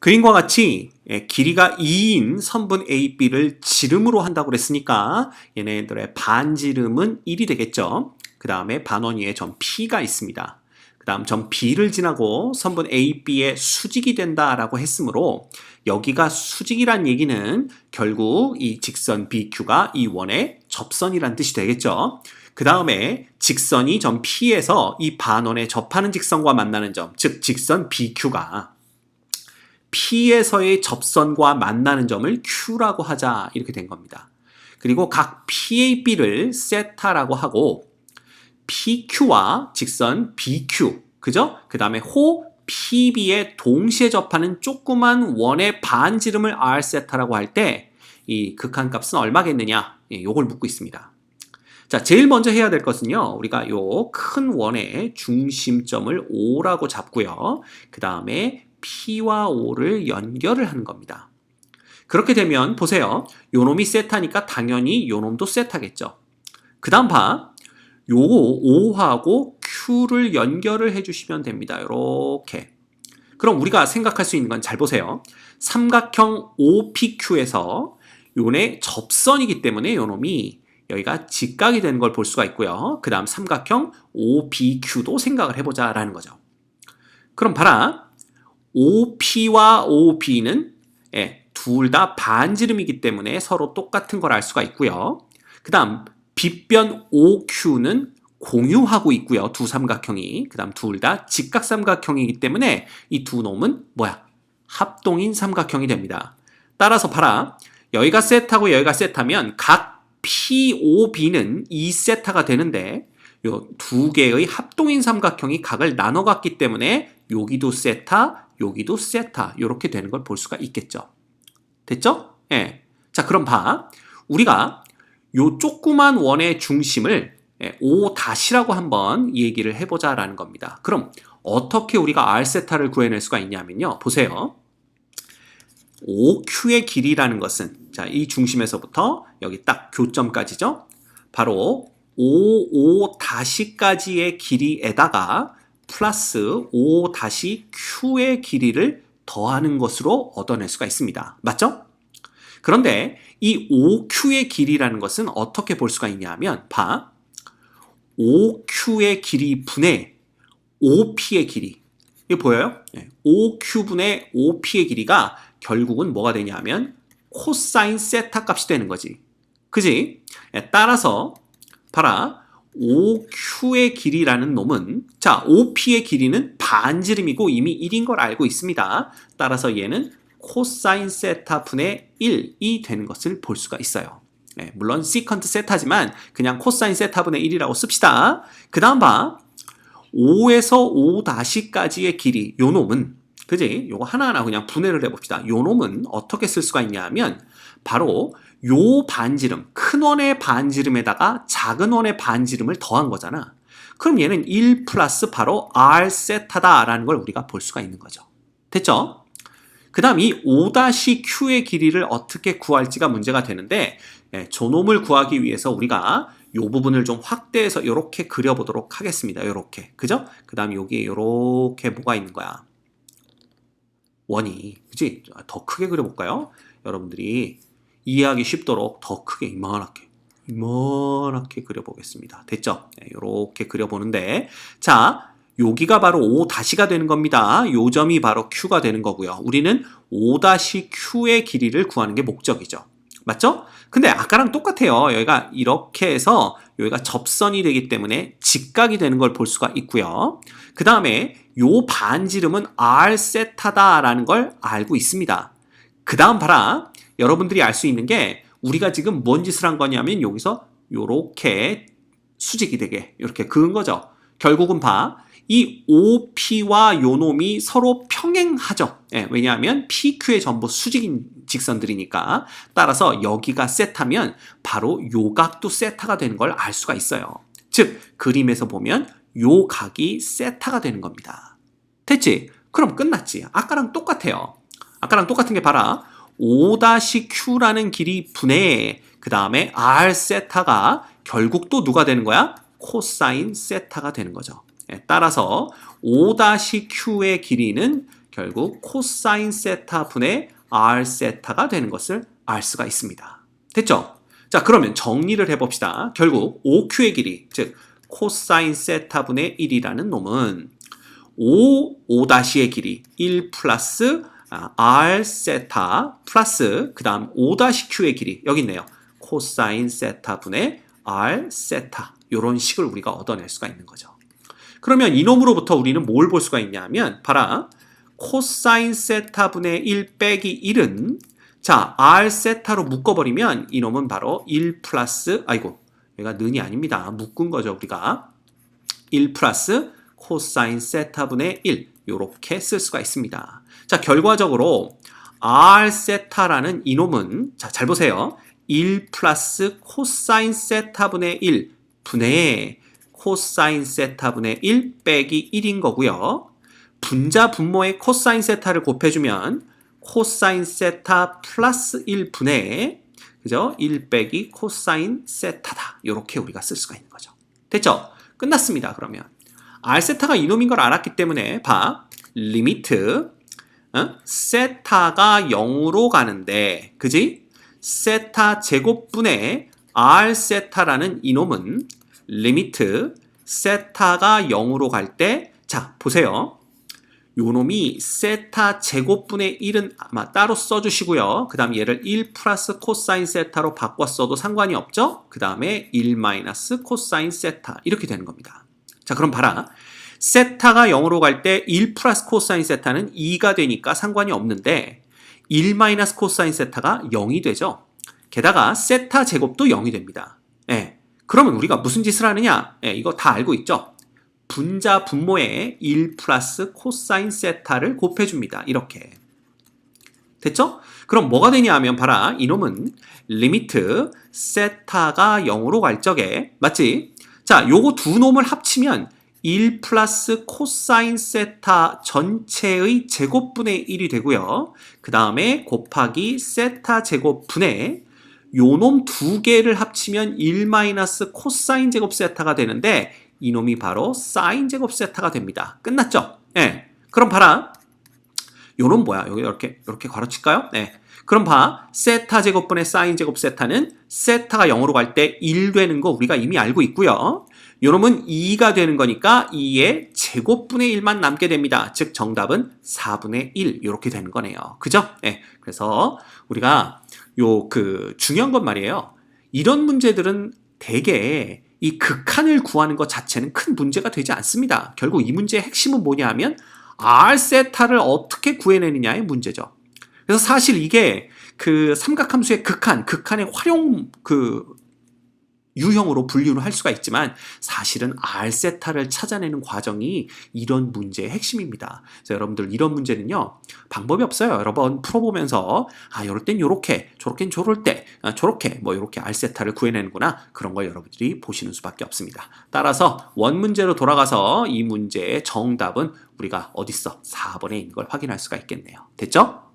그림과 같이 예, 길이가 2인 선분 AB를 지름으로 한다고 그랬으니까 얘네들의 반지름은 1이 되겠죠. 그 다음에 반원 위에 점 P가 있습니다. 그 다음 점 B를 지나고 선분 AB의 수직이 된다라고 했으므로 여기가 수직이란 얘기는 결국 이 직선 BQ가 이 원의 접선이란 뜻이 되겠죠. 그 다음에 직선이 점 P에서 이 반원에 접하는 직선과 만나는 점, 즉 직선 BQ가 P에서의 접선과 만나는 점을 Q라고 하자 이렇게 된 겁니다. 그리고 각 PAB를 세타라고 하고 PQ와 직선 BQ 그죠? 그 다음에 호 PB에 동시에 접하는 조그만 원의 반지름을 R 세타라고 할 때 이 극한값은 얼마겠느냐? 예, 요걸 묻고 있습니다. 자, 제일 먼저 해야 될 것은요. 우리가 요 큰 원의 중심점을 O라고 잡고요. 그 다음에 P와 O를 연결을 하는 겁니다. 그렇게 되면 보세요. 요 놈이 세타니까 당연히 요 놈도 세타겠죠. 그 다음 봐. 요거 O하고 Q를 연결을 해주시면 됩니다. 이렇게. 그럼 우리가 생각할 수 있는 건 잘 보세요. 삼각형 OPQ에서 요네 접선이기 때문에 요 놈이 여기가 직각이 되는 걸 볼 수가 있고요. 그 다음 삼각형 OBQ도 생각을 해보자 라는 거죠. 그럼 봐라. OP와 OB는 예, 둘 다 반지름이기 때문에 서로 똑같은 걸 알 수가 있고요. 그 다음 빗변 OQ는 공유하고 있고요. 두 삼각형이. 그 다음 둘 다 직각삼각형이기 때문에 이 두 놈은 뭐야? 합동인 삼각형이 됩니다. 따라서 봐라. 여기가 세타고 여기가 세타면 각 POB는 2세타가 되는데 요 두 개의 합동인 삼각형이 각을 나눠 갔기 때문에 여기도 세타, 여기도 세타 이렇게 되는 걸 볼 수가 있겠죠. 됐죠? 예. 자, 그럼 봐. 우리가 요 조그만 원의 중심을 O 다시라고 한번 얘기를 해보자라는 겁니다. 그럼 어떻게 우리가 R 세타를 구해낼 수가 있냐면요. 보세요. OQ의 길이라는 것은 자, 이 중심에서부터 여기 딱 교점까지죠. 바로 OO 다시까지의 길이에다가 플러스 O 다시 Q의 길이를 더하는 것으로 얻어낼 수가 있습니다. 맞죠? 그런데 이 OQ의 길이라는 것은 어떻게 볼 수가 있냐면 봐. OQ의 길이 분의 OP의 길이. 이거 보여요? OQ분의 OP의 길이가 결국은 뭐가 되냐면 코사인 세타 값이 되는 거지. 그지? 따라서 봐라. OQ의 길이라는 놈은 자, OP의 길이는 반지름이고 이미 1인 걸 알고 있습니다. 따라서 얘는 코사인 세타 분의 1이 되는 것을 볼 수가 있어요. 네, 물론 시컨트 세타지만 그냥 코사인 세타 분의 1이라고 씁시다. 그 다음 봐. 5에서 5 다시까지의 길이 요 놈은 그지? 요거 하나하나 그냥 분해를 해봅시다. 요 놈은 어떻게 쓸 수가 있냐면 바로 요 반지름, 큰 원의 반지름에다가 작은 원의 반지름을 더한 거잖아. 그럼 얘는 1 플러스 바로 R 세타다라는 걸 우리가 볼 수가 있는 거죠. 됐죠? 그 다음 이 5-Q의 길이를 어떻게 구할지가 문제가 되는데 예, 저놈을 구하기 위해서 우리가 요 부분을 좀 확대해서 이렇게 그려보도록 하겠습니다. 이렇게 그죠? 그 다음 여기 이렇게 뭐가 있는 거야? 원이 그지? 더 크게 그려볼까요? 여러분들이 이해하기 쉽도록 더 크게 이만하게 이만하게 그려보겠습니다. 됐죠? 네, 이렇게 그려보는데 자 여기가 바로 5 다시가 되는 겁니다. 요 점이 바로 Q가 되는 거고요. 우리는 5 다시 Q의 길이를 구하는 게 목적이죠. 맞죠? 근데 아까랑 똑같아요. 여기가 이렇게 해서 여기가 접선이 되기 때문에 직각이 되는 걸 볼 수가 있고요. 그 다음에 요 반지름은 R 세타다라는 걸 알고 있습니다. 그 다음 봐라. 여러분들이 알 수 있는 게 우리가 지금 뭔 짓을 한 거냐면 여기서 요렇게 수직이 되게 이렇게 그은 거죠. 결국은 봐. 이 OP와 요 놈이 서로 평행하죠. 예, 왜냐하면 PQ의 전부 수직인 직선들이니까. 따라서 여기가 세타면 바로 요 각도 세타가 되는 걸 알 수가 있어요. 즉, 그림에서 보면 요 각이 세타가 되는 겁니다. 됐지? 그럼 끝났지. 아까랑 똑같아요. 아까랑 똑같은 게 봐라. 5-Q라는 길이 분해, 그 다음에 R 세타가 결국 또 누가 되는 거야? 코사인 세타가 되는 거죠. 예, 따라서 5-Q의 길이는 결국 코사인 세타 분의 r 세타가 되는 것을 알 수가 있습니다. 됐죠? 자, 그러면 정리를 해봅시다. 결국 OQ의 길이, 즉 코사인 세타 분의 1이라는 놈은 5, 5-의 길이 1 플러스 아, r 세타 플러스 그 다음 5-q의 길이 여기 있네요. 코사인 세타 분의 r 세타 이런 식을 우리가 얻어낼 수가 있는 거죠. 그러면 이놈으로부터 우리는 뭘 볼 수가 있냐면 봐라. 코사인 세타 분의 1 빼기 1은 자 r 세타로 묶어버리면 이놈은 바로 1 플러스 아이고 얘가 는이 아닙니다. 묶은 거죠 우리가 1 플러스 코사인 세타분의 1 이렇게 쓸 수가 있습니다. 자 결과적으로 r 세타라는 이놈은 자 잘 보세요. 1 플러스 코사인 세타분의 1 분의 코사인 세타분의 1 빼기 1인 거고요. 분자 분모의 코사인 세타를 곱해주면 코사인 세타 플러스 1 분의 그죠? 1 빼기 코사인 세타다. 이렇게 우리가 쓸 수가 있는 거죠. 됐죠? 끝났습니다. 그러면 r 세타가 이놈인 걸 알았기 때문에 봐 리미트 어? 세타가 0으로 가는데 그지? 세타 제곱분의 r 세타라는 이놈은 리미트 세타가 0으로 갈 때 자 보세요. 요 놈이 세타 제곱분의 1은 아마 따로 써주시고요. 그 다음 얘를 1 플러스 코사인 세타로 바꿨어도 상관이 없죠. 그 다음에 1 마이너스 코사인 세타 이렇게 되는 겁니다. 자 그럼 봐라. 세타가 0으로 갈 때 1 플러스 코사인 세타는 2가 되니까 상관이 없는데 1 마이너스 코사인 세타가 0이 되죠. 게다가 세타 제곱도 0이 됩니다. 예. 그러면 우리가 무슨 짓을 하느냐? 예, 이거 다 알고 있죠? 분자 분모에 1 플러스 코사인 세타를 곱해줍니다. 이렇게. 됐죠? 그럼 뭐가 되냐 하면 봐라. 이놈은 리미트 세타가 0으로 갈 적에 맞지? 자, 요거 두 놈을 합치면 1 플러스 코사인 세타 전체의 제곱분의 1이 되고요. 그 다음에 곱하기 세타 제곱분의 요놈 두 개를 합치면 1 마이너스 코사인 제곱 세타가 되는데 이놈이 바로 사인 제곱 세타가 됩니다. 끝났죠? 예. 그럼 봐라. 요놈 뭐야? 여기 이렇게 이렇게 괄호 칠까요? 네. 그럼 봐. 세타 제곱분의 사인 제곱 세타는 세타가 0으로 갈 때 1 되는 거 우리가 이미 알고 있고요. 요놈은 2가 되는 거니까 2의 제곱분의 1만 남게 됩니다. 즉 정답은 4분의 1 이렇게 되는 거네요. 그죠? 네. 그래서 우리가 요 그 중요한 건 말이에요. 이런 문제들은 대개 이 극한을 구하는 것 자체는 큰 문제가 되지 않습니다. 결국 이 문제의 핵심은 뭐냐 하면 R 세타를 어떻게 구해내느냐의 문제죠. 그래서 사실 이게 그 삼각함수의 극한, 극한의 활용 그 유형으로 분류를 할 수가 있지만 사실은 R 세타를 찾아내는 과정이 이런 문제의 핵심입니다. 그래서 여러분들 이런 문제는요 방법이 없어요. 여러 번 풀어보면서 아 이럴 땐 요렇게, 저렇겐 저럴 때, 아, 저렇게 뭐 이렇게 R 세타를 구해내는구나 그런 걸 여러분들이 보시는 수밖에 없습니다. 따라서 원 문제로 돌아가서 이 문제의 정답은 우리가 어딨어 4번에 있는 걸 확인할 수가 있겠네요. 됐죠?